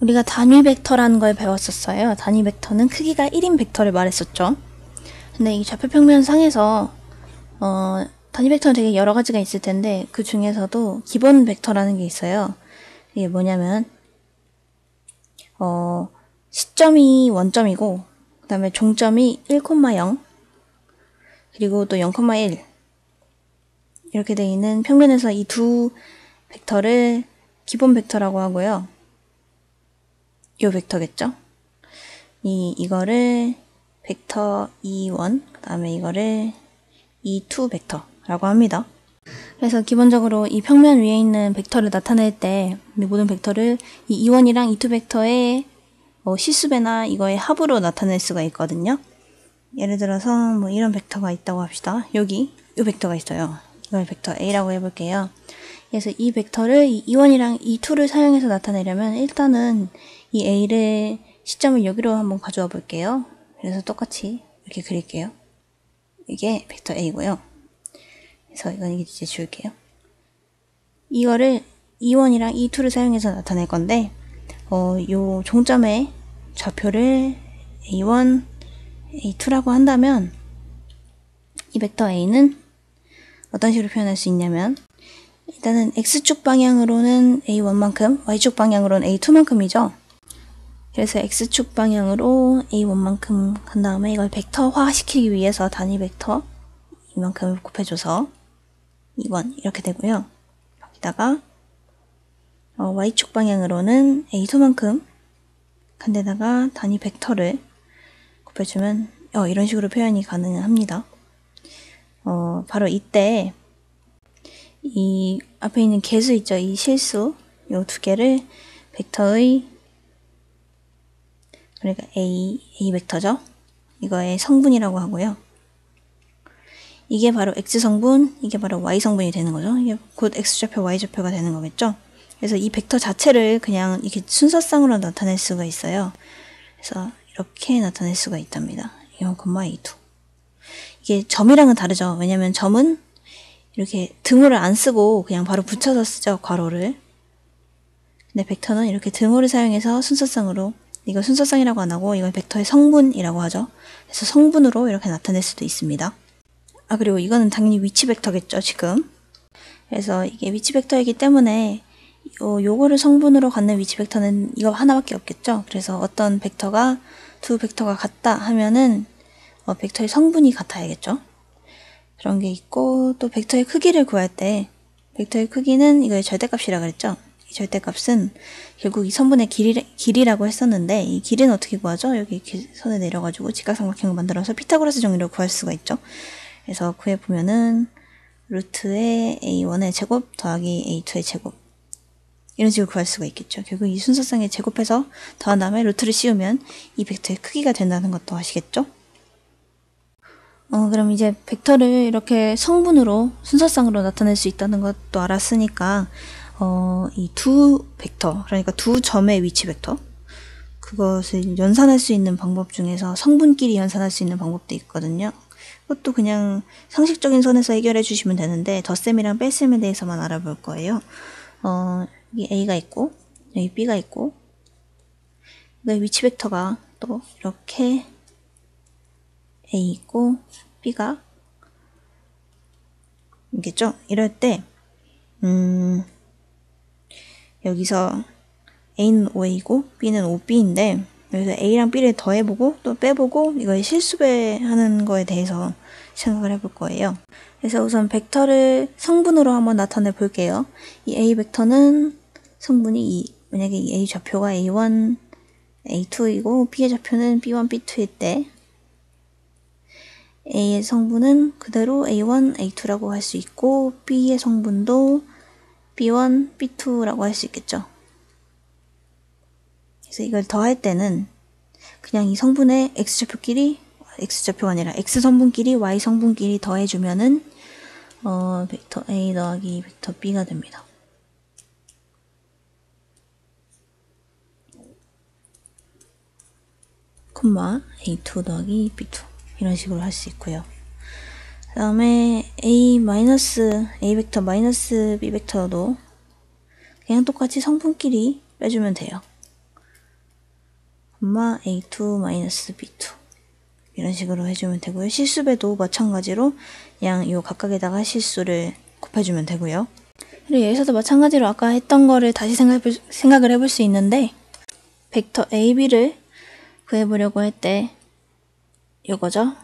우리가 단위 벡터라는 걸 배웠었어요. 단위 벡터는 크기가 1인 벡터를 말했었죠. 근데 이 좌표평면 상에서 어, 단위 벡터는 되게 여러 가지가 있을 텐데 그 중에서도 기본 벡터라는 게 있어요. 이게 뭐냐면 어, 시점이 원점이고 그 다음에 종점이 1,0 그리고 또 0,1 이렇게 되어 있는 평면에서 이 두 벡터를 기본 벡터라고 하고요. 요 벡터겠죠? 이, 이거를 벡터 E1, 그 다음에 이거를 E2 벡터라고 합니다. 그래서 기본적으로 이 평면 위에 있는 벡터를 나타낼 때 모든 벡터를 이 E1이랑 E2 벡터의 뭐 시수배나 이거의 합으로 나타낼 수가 있거든요. 예를 들어서 뭐 이런 벡터가 있다고 합시다. 여기 이 벡터가 있어요. 이걸 벡터 A라고 해볼게요. 그래서 이 벡터를 이 E1이랑 E2를 사용해서 나타내려면 일단은 이 A를 시점을 여기로 한번 가져와 볼게요. 그래서 똑같이 이렇게 그릴게요. 이게 벡터 A고요. 그래서 이건 이제 지울게요. 이거를 E1이랑 E2를 사용해서 나타낼 건데 어, 요 종점의 좌표를 A1, A2라고 한다면 이 벡터 A는 어떤 식으로 표현할 수 있냐면 일단은 X축 방향으로는 A1만큼, Y축 방향으로는 A2만큼이죠. 그래서 X축 방향으로 A1만큼 간 다음에 이걸 벡터화 시키기 위해서 단위 벡터 이만큼을 곱해줘서 2번 이렇게 되고요. 여기다가 어, Y축 방향으로는 A2만큼 간 데다가 단위 벡터를 곱해주면 어, 이런 식으로 표현이 가능합니다. 어, 바로 이때 이 앞에 있는 개수 있죠? 이 실수 요 두 개를 벡터의 그러니까 A, A 벡터죠. 이거의 성분이라고 하고요. 이게 바로 X 성분, 이게 바로 Y 성분이 되는 거죠. 이게 곧 X 좌표, Y 좌표가 되는 거겠죠. 그래서 이 벡터 자체를 그냥 이렇게 순서상으로 나타낼 수가 있어요. 그래서 이렇게 나타낼 수가 있답니다. 0,A2. 이게 점이랑은 다르죠. 왜냐면 점은 이렇게 등호를 안 쓰고 그냥 바로 붙여서 쓰죠. 괄호를. 근데 벡터는 이렇게 등호를 사용해서 순서상으로 이거 순서상이라고 안 하고 이건 벡터의 성분이라고 하죠. 그래서 성분으로 이렇게 나타낼 수도 있습니다. 아 그리고 이거는 당연히 위치 벡터겠죠 지금. 그래서 이게 위치 벡터이기 때문에 요, 요거를 성분으로 갖는 위치 벡터는 이거 하나밖에 없겠죠. 그래서 어떤 벡터가 두 벡터가 같다 하면은 어, 벡터의 성분이 같아야겠죠. 그런 게 있고 또 벡터의 크기를 구할 때 벡터의 크기는 이거의 절대값이라 그랬죠. 이 절대값은 결국 이 선분의 길이, 길이라고 했었는데 이 길이는 어떻게 구하죠? 여기 이렇게 선을 내려가지고 직각삼각형을 만들어서 피타고라스 정리로 구할 수가 있죠. 그래서 구해 보면은 루트의 a1의 제곱 더하기 a2의 제곱 이런 식으로 구할 수가 있겠죠. 결국 이 순서상에 제곱해서 더한 다음에 루트를 씌우면 이 벡터의 크기가 된다는 것도 아시겠죠? 어, 그럼 이제 벡터를 이렇게 성분으로 순서상으로 나타낼 수 있다는 것도 알았으니까 어, 이 두 벡터, 그러니까 두 점의 위치 벡터 그것을 연산할 수 있는 방법 중에서 성분끼리 연산할 수 있는 방법도 있거든요. 그것도 그냥 상식적인 선에서 해결해 주시면 되는데 덧셈이랑 뺄셈에 대해서만 알아볼 거예요. 어, 여기 A가 있고 여기 B가 있고 그 위치 벡터가 또 이렇게 A 있고 B가 있겠죠? 이럴 때 음, 여기서 A는 5A고 B는 5B인데 여기서 A랑 B를 더해보고 또 빼보고 이걸 실수배하는 거에 대해서 생각을 해볼 거예요. 그래서 우선 벡터를 성분으로 한번 나타내 볼게요. 이 A 벡터는 성분이 2. 만약에 이 A 좌표가 A1, A2이고 B의 좌표는 B1, B2일 때 A의 성분은 그대로 A1, A2라고 할 수 있고 B의 성분도 B1, B2라고 할 수 있겠죠. 그래서 이걸 더할 때는 그냥 이 성분의 X좌표끼리 X좌표가 아니라 X성분끼리 Y성분끼리 더해주면은 어, 벡터 A 더하기 벡터 B가 됩니다. 콤마 A2 더하기 B2 이런 식으로 할 수 있고요. 그 다음에 A 마이너스 A 벡터 마이너스 B 벡터도 그냥 똑같이 성분끼리 빼주면 돼요. 콤마 A2 마이너스 B2 이런 식으로 해주면 되고요. 실수배도 마찬가지로 그냥 요 각각에다가 실수를 곱해주면 되고요. 그리고 여기서도 마찬가지로 아까 했던 거를 다시 생각을 해볼 수 있는데 벡터 AB를 구해보려고 할 때 이거죠.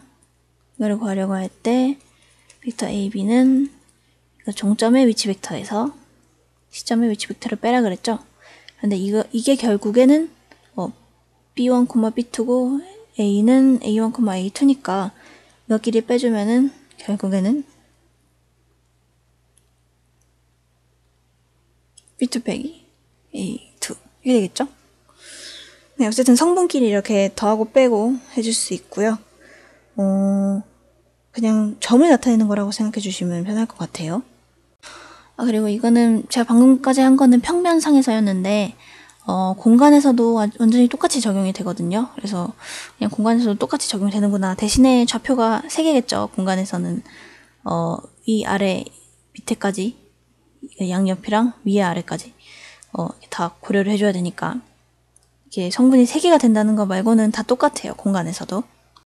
이거를 구하려고 할 때 벡터 AB는 종점의 위치 벡터에서 시점의 위치 벡터를 빼라 그랬죠. 근데 이거 이게 결국에는 어, B1, B2고 A는 A1, A2니까 이거끼리 빼주면은 결국에는 B2 빼기 A2 이게 되겠죠? 네, 어쨌든 성분끼리 이렇게 더하고 빼고 해줄 수 있고요. 어, 그냥 점을 나타내는 거라고 생각해 주시면 편할 것 같아요. 아, 그리고 이거는 제가 방금까지 한 거는 평면상에서였는데, 어, 공간에서도 완전히 똑같이 적용이 되거든요. 그래서 그냥 공간에서도 똑같이 적용이 되는구나. 대신에 좌표가 3개겠죠. 공간에서는, 어, 위, 아래, 밑에까지, 양옆이랑 위에 아래까지, 어, 다 고려를 해줘야 되니까. 이게 성분이 3개가 된다는 거 말고는 다 똑같아요. 공간에서도.